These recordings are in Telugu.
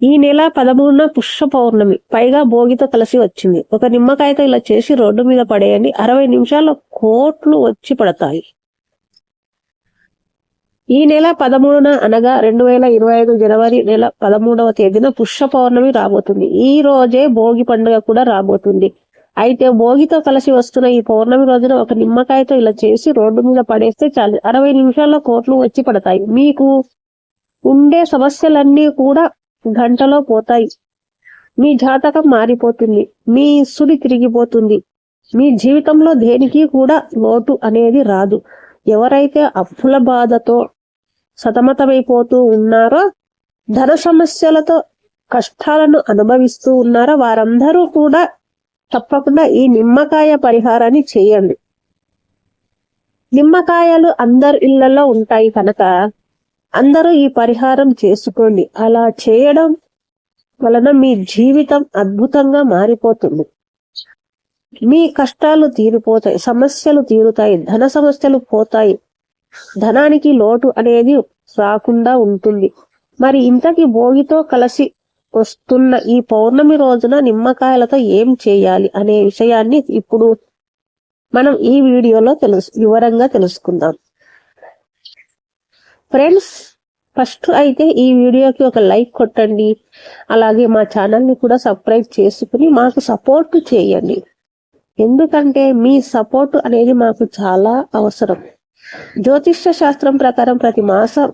ఈ నెల పదమూడున పుష్ప పౌర్ణమి పైగా భోగితో కలిసి వచ్చింది. ఒక నిమ్మకాయతో ఇలా చేసి రోడ్డు మీద పడేయండి. అరవై నిమిషాల్లో కోట్లు వచ్చి పడతాయి. ఈ నెల పదమూడున అనగా రెండు వేల ఇరవై ఐదు జనవరి నెల పదమూడవ తేదీన పుష్ప పౌర్ణమి రాబోతుంది. ఈ రోజే భోగి పండుగ కూడా రాబోతుంది. అయితే భోగితో కలిసి వస్తున్న ఈ పౌర్ణమి రోజున ఒక నిమ్మకాయతో ఇలా చేసి రోడ్డు మీద పడేస్తే చాలు. అరవై నిమిషాల్లో కోట్లు వచ్చి పడతాయి. మీకు ఉండే సమస్యలన్నీ కూడా గంటలో పోతాయి. మీ జాతకం మారిపోతుంది. మీ సుడి తిరిగిపోతుంది. మీ జీవితంలో దేనికి కూడా లోటు అనేది రాదు. ఎవరైతే అప్పుల బాధతో సతమతమైపోతూ ఉన్నారో ధన సమస్యలతో కష్టాలను అనుభవిస్తూ ఉన్నారో వారందరూ కూడా తప్పకుండా ఈ నిమ్మకాయ పరిహారాన్ని చేయండి. నిమ్మకాయలు అందరి ఇళ్ళలో ఉంటాయి కనుక అందరూ ఈ పరిహారం చేసుకోండి. అలా చేయడం వలన మీ జీవితం అద్భుతంగా మారిపోతుంది. మీ కష్టాలు తీరిపోతాయి సమస్యలు తీరుతాయి ధన సమస్యలు పోతాయి. ధనానికి లోటు అనేది రాకుండా ఉంటుంది. మరి ఇంతకి భోగితో కలిసి వస్తున్న ఈ పౌర్ణమి రోజున నిమ్మకాయలతో ఏం చేయాలి అనే విషయాన్ని ఇప్పుడు మనం ఈ వీడియోలో తెలుసు వివరంగా తెలుసుకుందాం. ఫ్రెండ్స్ ఫస్ట్ అయితే ఈ వీడియోకి ఒక లైక్ కొట్టండి. అలాగే మా ఛానల్ని కూడా సబ్స్క్రైబ్ చేసుకుని మాకు సపోర్ట్ చేయండి. ఎందుకంటే మీ సపోర్ట్ అనేది మాకు చాలా అవసరం. జ్యోతిష్య శాస్త్రం ప్రకారం ప్రతి మాసం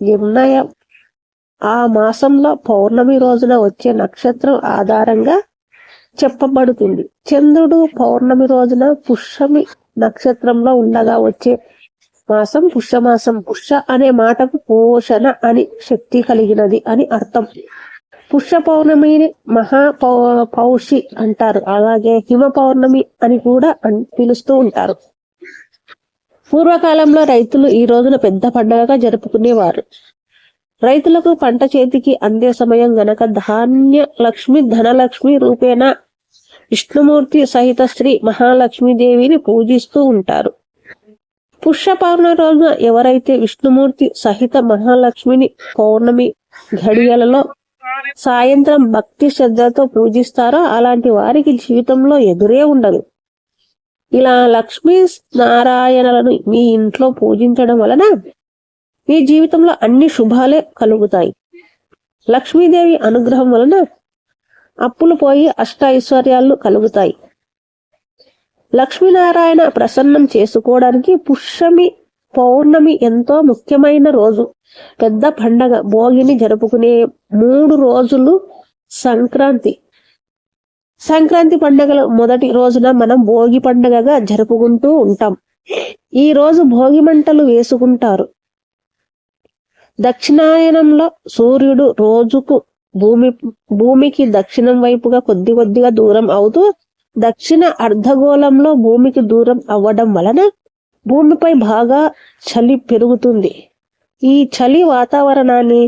నిర్ణయం ఆ మాసంలో పౌర్ణమి రోజున వచ్చే నక్షత్రం ఆధారంగా చెప్పబడుతుంది. చంద్రుడు పౌర్ణమి రోజున పుష్యమి నక్షత్రంలో ఉండగా వచ్చే మాసం పుష్యమాసం పుష్య అనే మాటకు పోషణ అని శక్తి కలిగినది అని అర్థం. పుష్య పౌర్ణమిని మహా పౌ- పౌషి అంటారు. అలాగే హిమ పౌర్ణమి అని కూడా పిలుస్తూ ఉంటారు. పూర్వకాలంలో రైతులు ఈ రోజున పెద్ద పండుగగా జరుపుకునేవారు. రైతులకు పంట చేతికి అందే సమయం గనక ధాన్య లక్ష్మి ధనలక్ష్మి రూపేణ విష్ణుమూర్తి సహిత శ్రీ మహాలక్ష్మీదేవిని పూజిస్తూ ఉంటారు. పుష్య పౌర్ణమి రోజున ఎవరైతే విష్ణుమూర్తి సహిత మహాలక్ష్మిని పౌర్ణమి ఘడియలలో సాయంత్రం భక్తి శ్రద్ధతో పూజిస్తారో అలాంటి వారికి జీవితంలో ఎదురే ఉండదు. ఇలా లక్ష్మీ నారాయణలను మీ ఇంట్లో పూజించడం వలన మీ జీవితంలో అన్ని శుభాలే కలుగుతాయి. లక్ష్మీదేవి అనుగ్రహం వలన అప్పులు పోయి అష్ట ఐశ్వర్యాలు కలుగుతాయి. లక్ష్మీనారాయణ ప్రసన్నం చేసుకోవడానికి పుష్యమి పౌర్ణమి ఎంతో ముఖ్యమైన రోజు. పెద్ద పండగ భోగిని జరుపుకునే మూడు రోజులు సంక్రాంతి. సంక్రాంతి పండుగల మొదటి రోజున మనం భోగి పండుగగా జరుపుకుంటూ ఉంటాం. ఈ రోజు భోగి మంటలు వేసుకుంటారు. దక్షిణాయనంలో సూర్యుడు రోజుకు భూమి భూమికి దక్షిణం వైపుగా కొద్ది కొద్దిగా దూరం అవుతూ దక్షిణ అర్ధగోళంలో భూమికి దూరం అవ్వడం వలన భూమిపై బాగా చలి పెరుగుతుంది. ఈ చలి వాతావరణాన్ని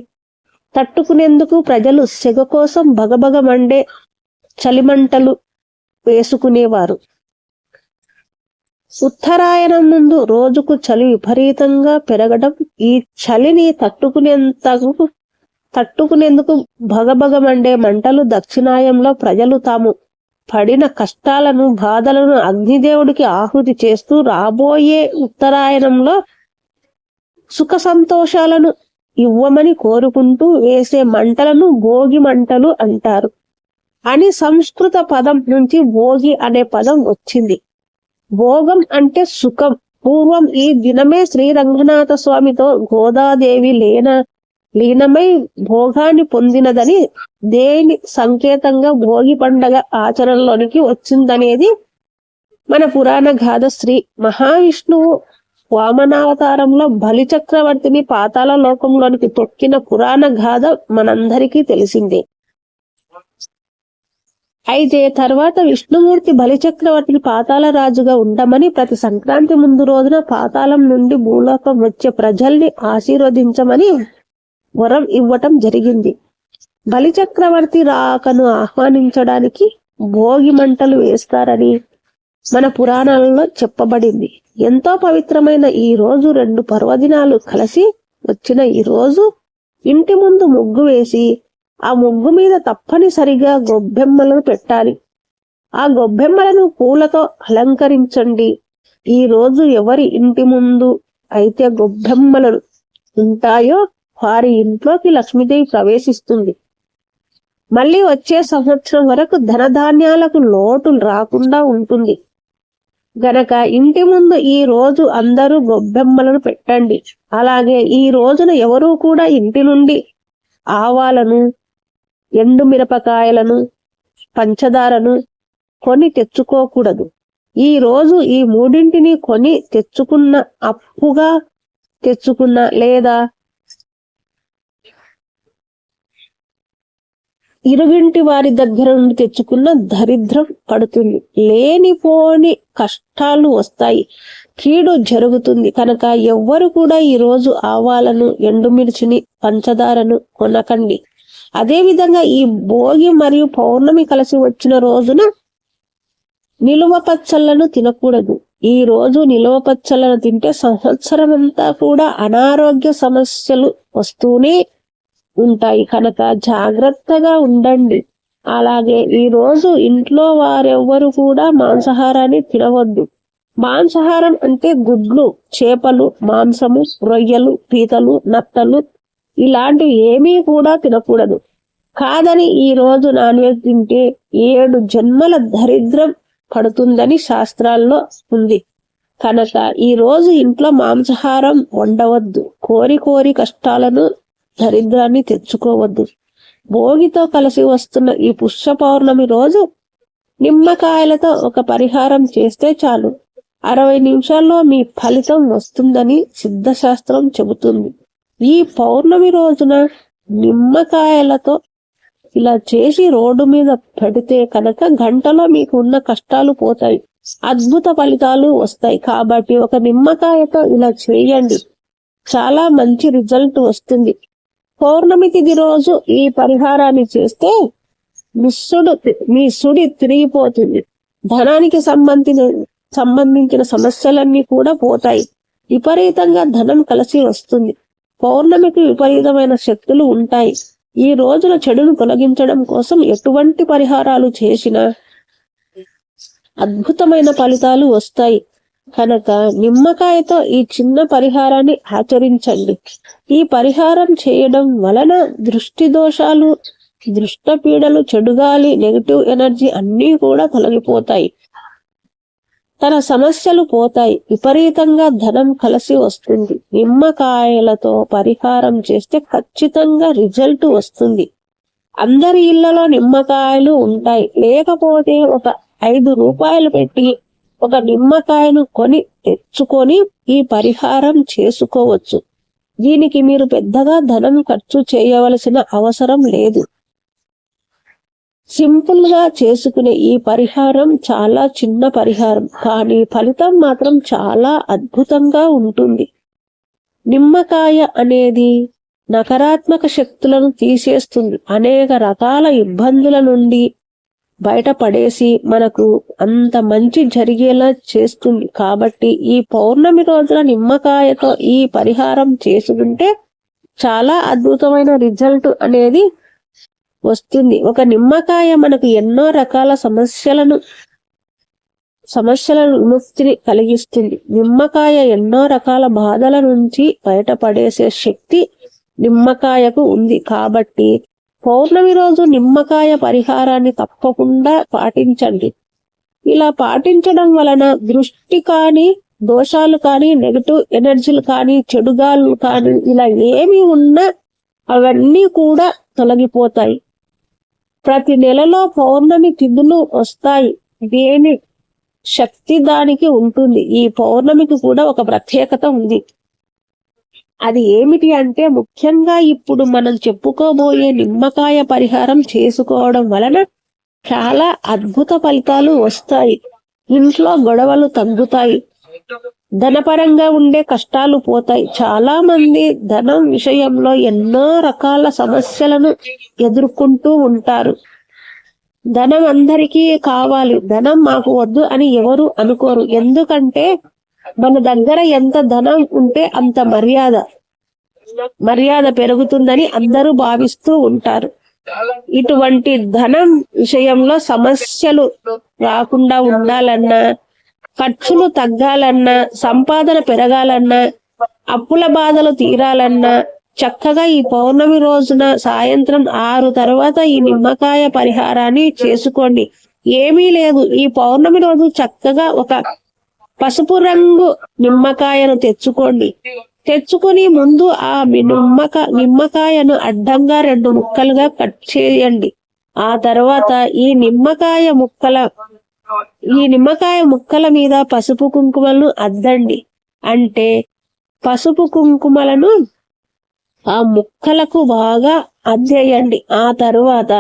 తట్టుకునేందుకు ప్రజలు సెగ కోసం భగభగ మండే చలిమంటలు వేసుకునేవారు. ఉత్తరాయణం ముందు రోజుకు చలి విపరీతంగా పెరగడం ఈ చలిని తట్టుకునేంతకు తట్టుకునేందుకు భగభగమండే మంటలు దక్షిణాయంలో ప్రజలు తాము పడిన కష్టాలను బాధలను అగ్నిదేవుడికి ఆహుతి చేస్తూ రాబోయే ఉత్తరాయణంలో సుఖ సంతోషాలను ఇవ్వమని కోరుకుంటూ వేసే మంటలను భోగి మంటలు అంటారు. అని సంస్కృత పదం నుంచి భోగి అనే పదం వచ్చింది. భోగం అంటే సుఖం. పూర్వం ఈ దినమే శ్రీ రంగనాథ స్వామితో గోదాదేవి లేన లీనమై భోగాన్ని పొందినదని దేని సంకేతంగా భోగి పండగ ఆచరణలోనికి వచ్చిందనేది మన పురాణ గాథ శ్రీ మహావిష్ణువు వామనావతారంలో బలి చక్రవర్తిని పాతాళ లోకంలోనికి తొక్కిన పురాణ గాథ మనందరికీ తెలిసిందే. అయితే తర్వాత విష్ణుమూర్తి బలిచక్రవర్తిని పాతాళ రాజుగా ఉండమని ప్రతి సంక్రాంతి ముందు రోజున పాతాళం నుండి భూలోకం వచ్చే ప్రజల్ని ఆశీర్వదించమని వరం ఇవ్వటం జరిగింది. బలిచక్రవర్తి రాకను ఆహ్వానించడానికి భోగి మంటలు వేస్తారని మన పురాణాలలో చెప్పబడింది. ఎంతో పవిత్రమైన ఈ రోజు రెండు పర్వదినాలు కలిసి వచ్చిన ఈ రోజు ఇంటి ముందు ముగ్గు వేసి ఆ ముగ్గు మీద తప్పనిసరిగా గొబ్బెమ్మలను పెట్టాలి. ఆ గొబ్బెమ్మలను పూలతో అలంకరించండి. ఈ రోజు ఎవరి ఇంటి ముందు అయితే గొబ్బెమ్మలను ఉంటాయో వారి ఇంట్లోకి లక్ష్మీదేవి ప్రవేశిస్తుంది. మళ్ళీ వచ్చే సంవత్సరం వరకు ధనధాన్యాలకు లోటు రాకుండా ఉంటుంది. గనక ఇంటి ముందు ఈ రోజు అందరూ గొబ్బెమ్మలను పెట్టండి. అలాగే ఈ రోజున ఎవరూ కూడా ఇంటి నుండి ఆవాలను ఎండు మిరపకాయలను పంచదారను కొని తెచ్చుకోకూడదు. ఈ రోజు ఈ మూడింటిని కొని తెచ్చుకున్న అప్పుగా తెచ్చుకున్న లేదా ఇరుగింటి వారి దగ్గర నుండి తెచ్చుకున్న దరిద్రం పడుతుంది. లేనిపోని కష్టాలు వస్తాయి. కీడు జరుగుతుంది. కనుక ఎవ్వరు కూడా ఈ రోజు ఆవాలను ఎండుమిర్చిని పంచదారను కొనకండి. అదే విధంగా ఈ భోగి మరియు పౌర్ణమి కలిసి వచ్చిన రోజున నిలువ పచ్చళ్ళను తినకూడదు. ఈ రోజు నిలువ పచ్చళ్ళను తింటే సంవత్సరం అంతా కూడా అనారోగ్య సమస్యలు వస్తూనే ఉంటాయి. కనుక జాగ్రత్తగా ఉండండి. అలాగే ఈ రోజు ఇంట్లో వారెవ్వరు కూడా మాంసాహారాన్ని తినవద్దు. మాంసాహారం అంటే గుడ్లు చేపలు మాంసము రొయ్యలు పీతలు నత్తలు ఇలాంటివి ఏమీ కూడా తినకూడదు. కాదని ఈ రోజు నాన్ వెజ్ తింటే ఏడు జన్మల దరిద్రం పడుతుందని శాస్త్రాల్లో ఉంది. కనుక ఈ రోజు ఇంట్లో మాంసాహారం వండవద్దు. కోరి కోరి కష్టాలను దరిద్రాన్ని తెచ్చుకోవద్దు. భోగితో కలిసి వస్తున్న ఈ పుష్య పౌర్ణమి రోజు నిమ్మకాయలతో ఒక పరిహారం చేస్తే చాలు. అరవై నిమిషాల్లో మీ ఫలితం వస్తుందని సిద్ధశాస్త్రం చెబుతుంది. ఈ పౌర్ణమి రోజున నిమ్మకాయలతో ఇలా చేసి రోడ్డు మీద పెడితే కనుక గంటలో మీకు ఉన్న కష్టాలు పోతాయి. అద్భుత ఫలితాలు వస్తాయి. కాబట్టి ఒక నిమ్మకాయతో ఇలా చేయండి. చాలా మంచి రిజల్ట్ వస్తుంది. పౌర్ణమి తిథి రోజు ఈ పరిహారాన్ని చేస్తే మిస్సుడు మీ సుడి తిరిగిపోతుంది. ధనానికి సంబంధించిన సంబంధించిన సమస్యలన్నీ కూడా పోతాయి. విపరీతంగా ధనం కలిసి వస్తుంది. పౌర్ణమికి విపరీతమైన శక్తులు ఉంటాయి. ఈ రోజున చెడును తొలగించడం కోసం ఎటువంటి పరిహారాలు చేసినా అద్భుతమైన ఫలితాలు వస్తాయి. కనుక నిమ్మకాయతో ఈ చిన్న పరిహారాన్ని ఆచరించండి. ఈ పరిహారం చేయడం వలన దృష్టి దోషాలు దృష్టపీడలు చెడుగాలి నెగిటివ్ ఎనర్జీ అన్నీ కూడా తొలగిపోతాయి. తన సమస్యలు పోతాయి. విపరీతంగా ధనం కలిసి వస్తుంది. నిమ్మకాయలతో పరిహారం చేస్తే ఖచ్చితంగా రిజల్ట్ వస్తుంది. అందరి ఇళ్ళలో నిమ్మకాయలు ఉంటాయి. లేకపోతే ఒక ఐదు రూపాయలు పెట్టి ఒక నిమ్మకాయను కొని తెచ్చుకొని ఈ పరిహారం చేసుకోవచ్చు. దీనికి మీరు పెద్దగా ధనం ఖర్చు చేయవలసిన అవసరం లేదు. సింపుల్గా చేసుకునే ఈ పరిహారం చాలా చిన్న పరిహారం కానీ ఫలితం మాత్రం చాలా అద్భుతంగా ఉంటుంది. నిమ్మకాయ అనేది నకారాత్మక శక్తులను తీసేస్తుంది. అనేక రకాల ఇబ్బందుల నుండి బయటపడేసి మనకు అంత మంచి జరిగేలా చేస్తుంది కాబట్టి ఈ పౌర్ణమి రోజున నిమ్మకాయతో ఈ పరిహారం చేసుకుంటే చాలా అద్భుతమైన రిజల్ట్ అనేది వస్తుంది. ఒక నిమ్మకాయ మనకు ఎన్నో రకాల సమస్యలను సమస్యల విముక్తిని కలిగిస్తుంది. నిమ్మకాయ ఎన్నో రకాల బాధల నుంచి బయటపడేసే శక్తి నిమ్మకాయకు ఉంది. కాబట్టి పౌర్ణమి రోజు నిమ్మకాయ పరిహారాన్ని తప్పకుండా పాటించండి. ఇలా పాటించడం వలన దృష్టి కానీ దోషాలు కానీ నెగటివ్ ఎనర్జీలు కానీ చెడుగాలు కానీ ఇలా ఏమి ఉన్నా అవన్నీ కూడా తొలగిపోతాయి. ప్రతి నెలలో పౌర్ణమి తిథులు వస్తాయి. దేని శక్తి దానికి ఉంటుంది. ఈ పౌర్ణమికి కూడా ఒక ప్రత్యేకత ఉంది. అది ఏమిటి అంటే ముఖ్యంగా ఇప్పుడు మనం చెప్పుకోబోయే నిమ్మకాయ పరిహారం చేసుకోవడం వలన చాలా అద్భుత ఫలితాలు వస్తాయి. ఇంట్లో గొడవలు తగ్గుతాయి. ధనపరంగా ఉండే కష్టాలు పోతాయి. చాలా మంది ధనం విషయంలో ఎన్నో రకాల సమస్యలను ఎదుర్కొంటూ ఉంటారు. ధనం అందరికీ కావాలి. ధనం మాకు వద్దు అని ఎవరు అనుకోరు. ఎందుకంటే మన దగ్గర ఎంత ధనం ఉంటే అంత మర్యాద. మర్యాద పెరుగుతుందని అందరూ భావిస్తూ ఉంటారు. ఇటువంటి ధనం విషయంలో సమస్యలు రాకుండా ఉండాలన్నా ఖర్చులు తగ్గాలన్నా సంపాదన పెరగాలన్నా అప్పుల బాధలు తీరాలన్నా చక్కగా ఈ పౌర్ణమి రోజున సాయంత్రం ఆరు తర్వాత ఈ నిమ్మకాయ పరిహారాన్ని చేసుకోండి. ఏమీ లేదు. ఈ పౌర్ణమి రోజు చక్కగా ఒక పసుపు రంగు నిమ్మకాయను తెచ్చుకోండి. తెచ్చుకుని ముందు ఆ నిమ్మక నిమ్మకాయను అడ్డంగా రెండు ముక్కలుగా కట్ చేయండి. ఆ తర్వాత ఈ నిమ్మకాయ ముక్కల ఈ నిమ్మకాయ ముక్కల మీద పసుపు కుంకుమలను అద్దండి. అంటే పసుపు కుంకుమలను ఆ ముక్కలకు బాగా అద్దేయండి. ఆ తర్వాత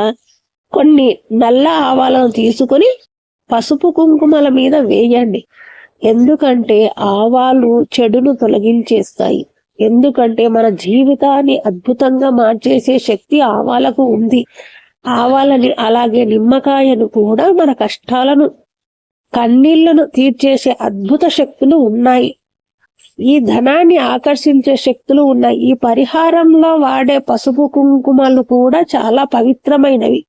కొన్ని నల్ల ఆవాలను తీసుకొని పసుపు కుంకుమల మీద వేయండి. ఎందుకంటే ఆవాలు చెడును తొలగించేస్తాయి. ఎందుకంటే మన జీవితాన్ని అద్భుతంగా మార్చేసే శక్తి ఆవాలకు ఉంది. ఆవాలని అలాగే నిమ్మకాయను కూడా మన కష్టాలను కన్నీళ్ళను తీర్చేసే అద్భుత శక్తులు ఉన్నాయి. ఈ ధనాన్ని ఆకర్షించే శక్తులు ఉన్నాయి. ఈ పరిహారంలో వాడే పసుపు కుంకుమలు కూడా చాలా పవిత్రమైనవి.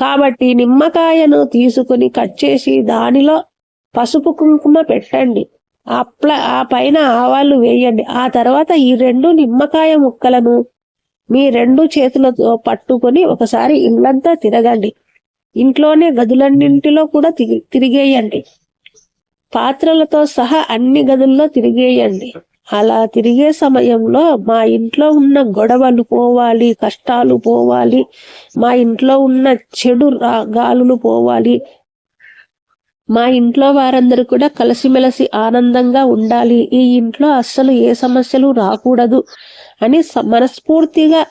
కాబట్టి నిమ్మకాయను తీసుకుని కట్ చేసి దానిలో పసుపు కుంకుమ పెట్టండి. అప్ల ఆ పైన ఆవాలు వేయండి. ఆ తర్వాత ఈ రెండు నిమ్మకాయ ముక్కలను మీ రెండు చేతులతో పట్టుకొని ఒకసారి ఇల్లంతా తిరగండి. ఇంట్లోనే గదులన్నింటిలో కూడా తిరిగి తిరిగేయండి. పాత్రలతో సహా అన్ని గదుల్లో తిరిగేయండి. అలా తిరిగే సమయంలో మా ఇంట్లో ఉన్న గొడవలు పోవాలి కష్టాలు పోవాలి మా ఇంట్లో ఉన్న చెడు గాలులు పోవాలి మా ఇంట్లో వారందరూ కూడా కలిసిమెలిసి ఆనందంగా ఉండాలి. ఈ ఇంట్లో అస్సలు ఏ సమస్యలు రాకూడదు అని మనస్ఫూర్తిగా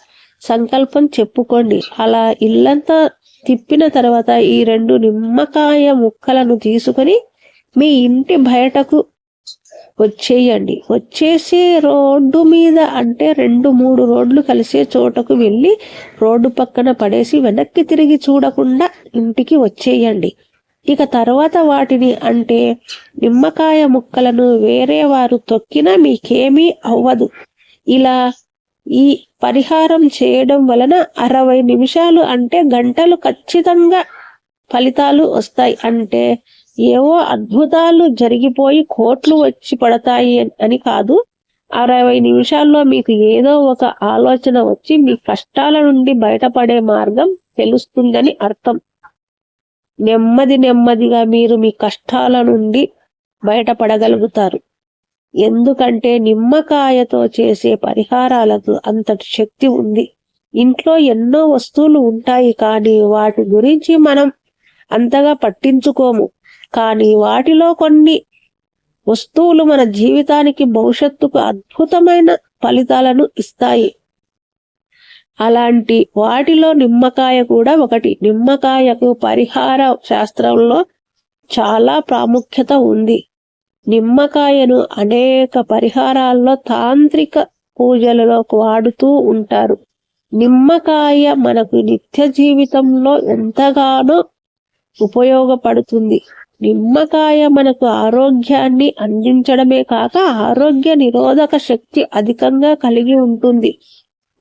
సంకల్పం చెప్పుకోండి. అలా ఇల్లంతా తిప్పిన తర్వాత ఈ రెండు నిమ్మకాయ ముక్కలను తీసుకొని మీ ఇంటి బయటకు వచ్చేయండి. వచ్చేసి రోడ్డు మీద అంటే రెండు మూడు రోడ్లు కలిసే చోటకు వెళ్ళి రోడ్డు పక్కన పడేసి వెనక్కి తిరిగి చూడకుండా ఇంటికి వచ్చేయండి. ఇక తర్వాత వాటిని అంటే నిమ్మకాయ ముక్కలను వేరే వారు తొక్కినా మీకేమీ అవ్వదు. ఇలా ఈ పరిహారం చేయడం వలన అరవై నిమిషాలు అంటే గంటలు ఖచ్చితంగా ఫలితాలు వస్తాయి. అంటే ఏవో అద్భుతాలు జరిగిపోయి కోట్లు వచ్చి పడతాయి అని- అని కాదు. అరవై నిమిషాల్లో మీకు ఏదో ఒక ఆలోచన వచ్చి మీ కష్టాల నుండి బయటపడే మార్గం తెలుస్తుందని అర్థం. నెమ్మది నెమ్మదిగా మీరు మీ కష్టాల నుండి బయటపడగలుగుతారు. ఎందుకంటే నిమ్మకాయతో చేసే పరిహారాలకు అంతటి శక్తి ఉంది. ఇంట్లో ఎన్నో వస్తువులు ఉంటాయి కానీ వాటి గురించి మనం అంతగా పట్టించుకోము. కానీ వాటిలో కొన్ని వస్తువులు మన జీవితానికి భవిష్యత్తుకు అద్భుతమైన ఫలితాలను ఇస్తాయి. అలాంటి వాటిలో నిమ్మకాయ కూడా ఒకటి. నిమ్మకాయకు పరిహార శాస్త్రంలో చాలా ప్రాముఖ్యత ఉంది. నిమ్మకాయను అనేక పరిహారాల్లో తాంత్రిక పూజలలో వాడుతూ ఉంటారు. నిమ్మకాయ మనకు నిత్య జీవితంలో ఎంతగానో ఉపయోగపడుతుంది. నిమ్మకాయ మనకు ఆరోగ్యాన్ని అందించడమే కాక ఆరోగ్య నిరోధక శక్తి అధికంగా కలిగి ఉంటుంది.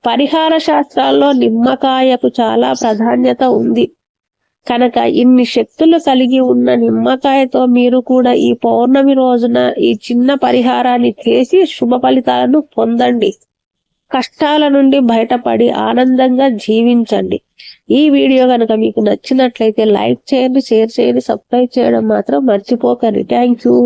పరిహార శాస్త్రాల్లో నిమ్మకాయకు చాలా ప్రాధాన్యత ఉంది. కనుక ఇన్ని శక్తులు కలిగి ఉన్న నిమ్మకాయతో మీరు కూడా ఈ పౌర్ణమి రోజున ఈ చిన్న పరిహారాన్ని చేసి శుభ ఫలితాలను పొందండి. కష్టాల నుండి బయటపడి ఆనందంగా జీవించండి. ఈ వీడియో కనుక మీకు నచ్చినట్లయితే లైక్ చేయండి షేర్ చేయండి సబ్స్క్రైబ్ చేయడం మాత్రం మర్చిపోకండి. Thank you.